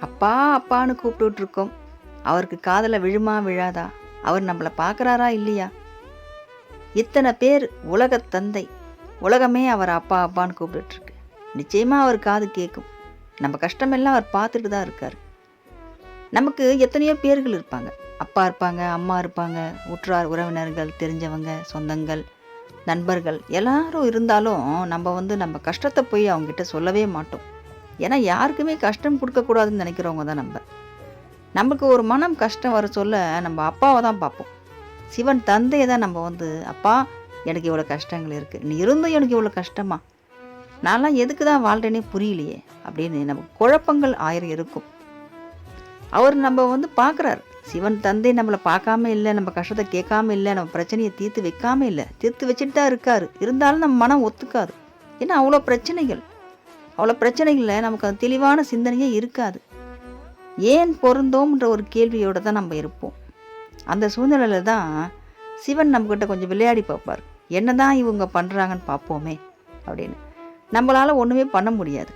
அப்பா அப்பான்னு கூப்பிட்டுட்ருக்கோம். அவருக்கு காதில் விழுமா விழாதா? அவர் நம்மளை பார்க்குறாரா இல்லையா? இத்தனை பேர் உலகத் தந்தை. உலகமே அவர் அப்பா அப்பான்னு கூப்பிட்டுட்ருக்கு. நிச்சயமாக அவர் காது கேட்கும் நம்ம கஷ்டமெல்லாம் அவர் பார்த்துட்டு தான் இருக்கார். நமக்கு எத்தனையோ பேர்கள் இருப்பாங்க. அப்பா இருப்பாங்க அம்மா இருப்பாங்க உற்றார் உறவினர்கள் தெரிஞ்சவங்க சொந்தங்கள் நண்பர்கள். எல்லாரும் இருந்தாலும் நம்ம வந்து நம்ம கஷ்டத்தை போய் அவங்ககிட்ட சொல்லவே மாட்டோம். ஏன்னா யாருக்குமே கஷ்டம் கொடுக்கக்கூடாதுன்னு நினைக்கிறவங்க தான் நம்ம. நமக்கு ஒரு மனம் கஷ்டம் வர சொல்ல நம்ம அப்பாவை தான் பார்ப்போம். சிவன் தந்தையை தான் நம்ம வந்து அப்பா எனக்கு இவ்வளோ கஷ்டங்கள் இருக்குது நீ இருந்தும் எனக்கு இவ்வளோ கஷ்டமா? நான்லாம் எதுக்கு தான் வாழ்றேனே புரியலையே அப்படின்னு நமக்கு குழப்பங்கள் ஆயிரம் இருக்கும். அவர் நம்ம வந்து பார்க்குறாரு. சிவன் தந்தை நம்மளை பார்க்காம இல்லை நம்ம கஷ்டத்தை கேட்காம இல்லை நம்ம பிரச்சனையை தீர்த்து வைக்காம இல்லை. தீர்த்து வச்சுட்டு தான் இருக்காரு. இருந்தாலும் நம்ம மனம் ஒத்துக்காது. ஏன்னா அவ்வளோ பிரச்சனைகள். அவ்வளோ பிரச்சனைகளில் நமக்கு அது தெளிவான சிந்தனையே இருக்காது. ஏன் பொருந்தோம்ன்ற ஒரு கேள்வியோடு தான் நம்ம இருப்போம். அந்த சூழ்நிலையில் தான் சிவன் நம்மக்கிட்ட கொஞ்சம் விளையாடி பார்ப்பார். என்ன தான் இவங்க பண்ணுறாங்கன்னு பார்ப்போமே அப்படின்னு. நம்மளால் ஒன்றுமே பண்ண முடியாது.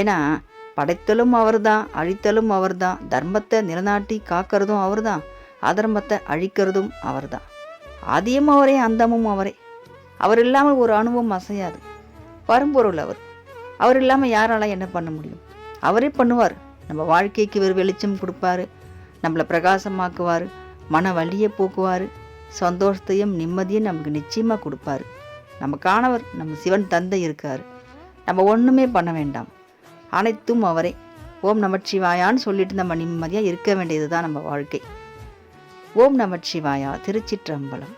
ஏன்னா படைத்தலும் அவர் தான் அழித்தலும் அவர் தான் தர்மத்தை நிலநாட்டி காக்கிறதும் அவர்தான் அதர்மத்தை அழிக்கிறதும் அவர் தான் ஆதியும் அவரே அந்தமும் அவரே. அவர் இல்லாமல் ஒரு அணுவும் அசையாது. பரும்பொருள் அவர். அவர் இல்லாமல் யாரால என்ன பண்ண முடியும்? அவரே பண்ணுவார். நம்ம வாழ்க்கைக்கு ஒரு வெளிச்சம் கொடுப்பாரு. நம்மளை பிரகாசமாக்குவார். மன வலியை போக்குவார். சந்தோஷத்தையும் நிம்மதியும் நமக்கு நிச்சயமாக கொடுப்பாரு. நமக்கானவர் நம்ம சிவன் தந்தை இருக்கார். நம்ம ஒன்றுமே பண்ண வேண்டாம். அனைத்தும் அவரே. ஓம் நமச்சிவாயான்னு சொல்லிட்டு நம்ம நிம்மதியாக இருக்க வேண்டியது தான் நம்ம வாழ்க்கை. ஓம் நமச்சிவாயா திருச்சிற்றம்பலம்.